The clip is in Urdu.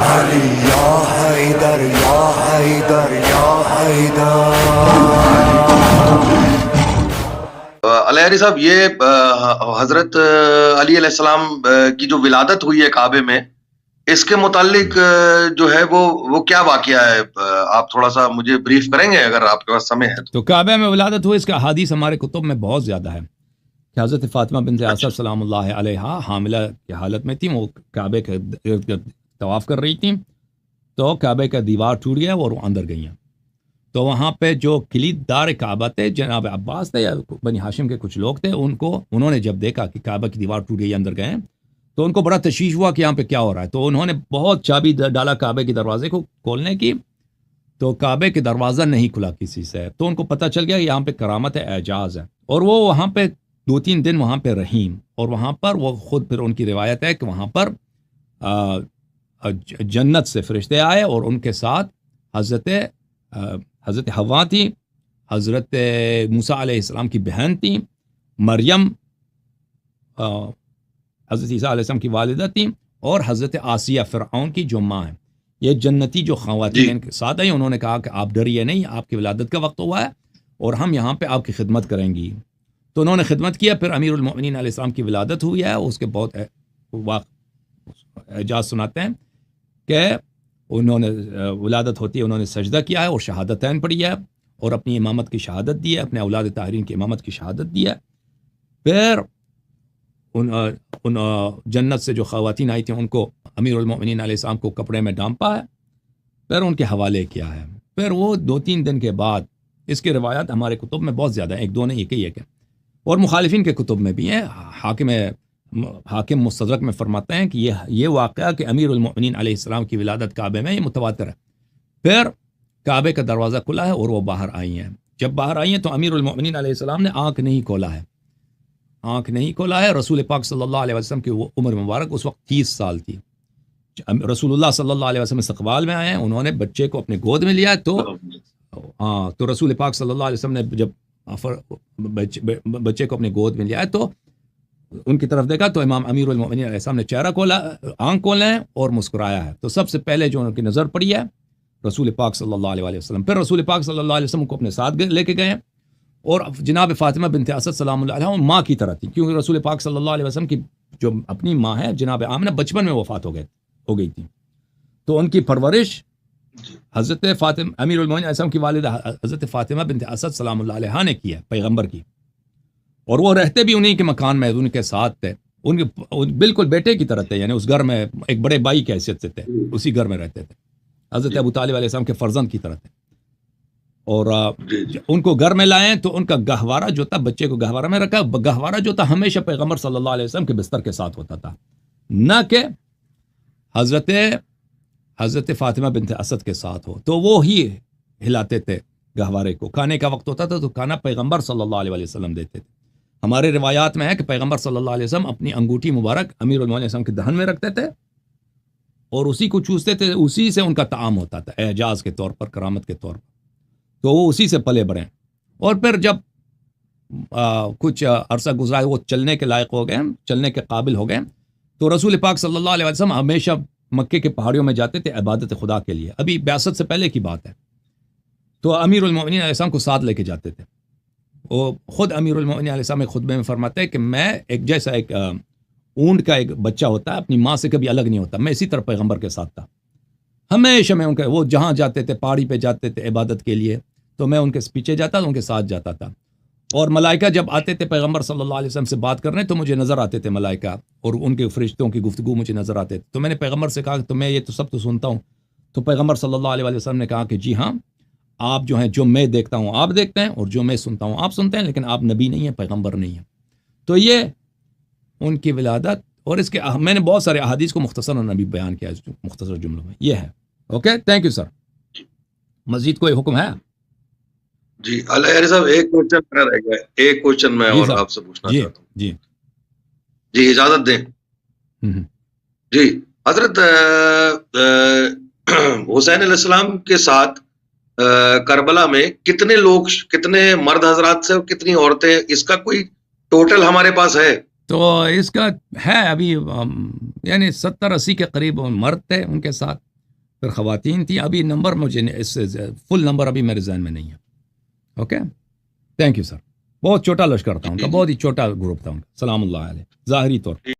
علی یا حیدر یا حیدر یا حیدر علیہ صاحب یہ حضرت علی علیہ السلام کی جو ولادت ہوئی ہے کعبے میں اس کے متعلق جو ہے وہ وہ کیا واقعہ ہے؟ آپ تھوڑا سا مجھے بریف کریں گے اگر آپ کے پاس سمے ہے؟ تو کعبے میں ولادت ہوئی اس کا حادیث ہمارے کتب میں بہت زیادہ ہے کہ حضرت فاطمہ بنت اچھا۔ اسد سلام اللہ علیہ حاملہ کی حالت میں تھیں وہ کعبے کے طواف کر رہی تھیں تو کعبے کا دیوار ٹوٹ گیا اور وہ اندر گئیں تو وہاں پہ جو کلید دار کعبہ تھے، جناب عباس تھے یا بنی ہاشم کے کچھ لوگ تھے، ان کو، انہوں نے جب دیکھا کہ کعبہ کی دیوار ٹوٹ گئی، اندر گئے، تو ان کو بڑا تشویش ہوا کہ یہاں پہ کیا ہو رہا ہے۔ تو انہوں نے بہت چابی ڈالا کعبے کے دروازے کو کھولنے کی، تو کعبے کے دروازہ نہیں کھلا کسی سے۔ تو ان کو پتہ چل گیا کہ یہاں پہ کرامت ہے، اعجاز ہے۔ اور وہ وہاں پہ دو تین دن وہاں پہ رہیم اور وہاں پر وہ خود پھر ان کی روایت ہے کہ وہاں پر جنت سے فرشتے آئے اور ان کے ساتھ حضرت حضرت ہوا تھی حضرت موسیٰ علیہ السلام کی بہن تھی مریم حضرت عیسیٰ علیہ السلام کی والدہ تھیں اور حضرت آسیہ فرعون کی جو ماں ہیں یہ جنتی جو خواتین جی۔ ان کے ساتھ آئی انہوں نے کہا کہ آپ ڈریے نہیں آپ کی ولادت کا وقت ہوا ہے اور ہم یہاں پہ آپ کی خدمت کریں گی۔ تو انہوں نے خدمت کیا پھر امیر المؤمنین علیہ السلام کی ولادت ہوئی ہے اس کے بہت اعجاز سناتے ہیں۔ کہ انہوں نے ولادت ہوتی ہے، انہوں نے سجدہ کیا ہے اور شہادتین پڑھی ہے اور اپنی امامت کی شہادت دی ہے، اپنے اولاد طاہرین کی امامت کی شہادت دی ہے۔ پھر ان ان جنت سے جو خواتین آئی تھیں، ان کو امیر المؤمنین علیہ السلام کو کپڑے میں ڈانپا ہے پھر ان کے حوالے کیا ہے۔ پھر وہ دو تین دن کے بعد، اس کی روایات ہمارے کتب میں بہت زیادہ ہیں، ایک دو نہیں، ایک ہی ایک ہے اور مخالفین کے کتب میں بھی ہیں، حاکم حاکم مستدرک میں فرماتے ہیں کہ یہ یہ واقعہ کہ امیر المؤمنین علیہ السلام کی ولادت کعبے میں یہ متواتر ہے۔ پھر کعبے کا دروازہ کھلا ہے اور وہ باہر آئی ہیں۔ جب باہر آئی ہیں تو امیر المؤمنین علیہ السلام نے آنکھ نہیں کھولا ہے۔ آنکھ نہیں کھولا ہے۔ رسول پاک صلی اللہ علیہ وسلم کی وہ عمر مبارک اس وقت تیس سال تھی۔ رسول اللہ صلی اللہ علیہ وسلم استقبال میں آئے ہیں، انہوں نے بچے کو اپنے گود میں لیا تو ہاں تو رسول پاک صلی اللہ علیہ وسلم نے جب بچے کو اپنے گود میں لیا ہے تو ان کی طرف دیکھا تو امام امیر المؤمنین علیہ السلام نے چہرہ کھولا آنکھ کھولے ہیں اور مسکرایا ہے۔ تو سب سے پہلے جو ان کی نظر پڑی ہے رسول پاک صلی اللہ علیہ وسلم۔ پھر رسول پاک صلی اللہ علیہ وسلم کو اپنے ساتھ لے کے گئے۔ اور جناب فاطمہ بنت اسد سلام اللہ علیہ ماں کی طرح تھی کیونکہ رسول پاک صلی اللہ علیہ وسلم کی جو اپنی ماں ہے جناب آمنہ بچپن میں وفات ہو گئے ہو گئی تھی۔ تو ان کی پرورش حضرت فاطمہ امیر المعین وسلم کی والدہ حضرت فاطمہ بنت اسد سلام اللہ علیہ نے کی ہے پیغمبر کی۔ اور وہ رہتے بھی انہیں کے مکان میں ان کے ساتھ تھے۔ ان کے بالکل بیٹے کی طرح تھے یعنی اس گھر میں ایک بڑے بھائی کی حیثیت سے تھے اسی گھر میں رہتے تھے۔ حضرت ابو طالب علیہ السلام کے فرزند کی طرح تھے۔ اور جی، جی۔ ان کو گھر میں لائیں تو ان کا گہوارہ جو تھا بچے کو گہوارہ میں رکھا۔ گہوارہ جو تھا ہمیشہ پیغمبر صلی اللہ علیہ وسلم کے بستر کے ساتھ ہوتا تھا۔ نہ کہ حضرت حضرت فاطمہ بنت اسد کے ساتھ ہو۔ تو وہ ہی ہلاتے تھے گہوارے کو۔ کھانے کا وقت ہوتا تھا تو کھانا پیغمبر صلی اللہ علیہ وسلم دیتے تھے۔ ہمارے روایات میں ہے کہ پیغمبر صلی اللہ علیہ وسلم اپنی انگوٹھی مبارک امیر علیہ وسلم کے دہن میں رکھتے تھے اور اسی کو چوستے تھے اسی سے ان کا تعام ہوتا تھا اعجاز کے طور پر کرامت کے طور پر۔ تو وہ اسی سے پلے بڑھیں اور پھر جب آ, کچھ عرصہ گزرا وہ چلنے کے لائق ہو گئے چلنے کے قابل ہو گئے۔ تو رسول پاک صلی اللہ علیہ وسلم ہمیشہ مکے کے پہاڑیوں میں جاتے تھے عبادت خدا کے لیے۔ ابھی بیاست سے پہلے کی بات ہے۔ تو امیر المؤمنین علیہ السلام کو ساتھ لے کے جاتے تھے۔ وہ خود امیر المؤمنین علیہ السلام خطبے میں فرماتے ہیں کہ میں ایک جیسا ایک اونٹ کا ایک بچہ ہوتا ہے اپنی ماں سے کبھی الگ نہیں ہوتا، میں اسی طرح پیغمبر کے ساتھ تھا۔ ہمیشہ میں ان کے، وہ جہاں جاتے تھے، پہاڑی پہ جاتے تھے عبادت کے لیے، تو میں ان کے پیچھے جاتا تھا، ان کے ساتھ جاتا تھا۔ اور ملائکہ جب آتے تھے پیغمبر صلی اللہ علیہ وسلم سے بات کرنے، تو مجھے نظر آتے تھے ملائکہ، اور ان کے فرشتوں کی گفتگو مجھے نظر آتے تھے۔ تو میں نے پیغمبر سے کہا کہ تو میں یہ تو سب تو سنتا ہوں۔ تو پیغمبر صلی اللہ علیہ وسلم نے کہا کہ جی ہاں آپ جو ہیں جو میں دیکھتا ہوں آپ دیکھتے ہیں اور جو میں سنتا ہوں آپ سنتے ہیں لیکن آپ نبی نہیں ہیں پیغمبر نہیں ہیں۔ تو یہ ان کی ولادت اور اس کے میں نے بہت سارے احادیث کو مختصر نبی بیان کیا مختصر جملوں میں۔ یہ ہے۔ اوکے تھینک یو سر مزید کوئی حکم ہے؟ جی صاحب ایک کوشچن میرا رہ گیا۔ ایک کوشچن میں جی اور۔ آپ سے پوچھنا جی چاہتا ہوں۔ جی۔ جی اجازت دیں۔ جی حضرت حسین علیہ السلام کے ساتھ کربلا میں کتنے لوگ کتنے مرد حضرات سے اور کتنی عورتیں اس کا کوئی ٹوٹل ہمارے پاس ہے؟ تو اس کا ہے ابھی یعنی ستر اسی کے قریب مرد تھے ان کے ساتھ پھر خواتین تھیں۔ ابھی نمبر مجھے نہیں- اس سے فل نمبر ابھی میرے ذہن میں نہیں ہے۔ اوکے؟ تھینک یو سر بہت چھوٹا لشکر تھا ان کا بہت ہی چھوٹا گروپ تھا ان کا سلام اللہ علیہ ظاہری طور پر۔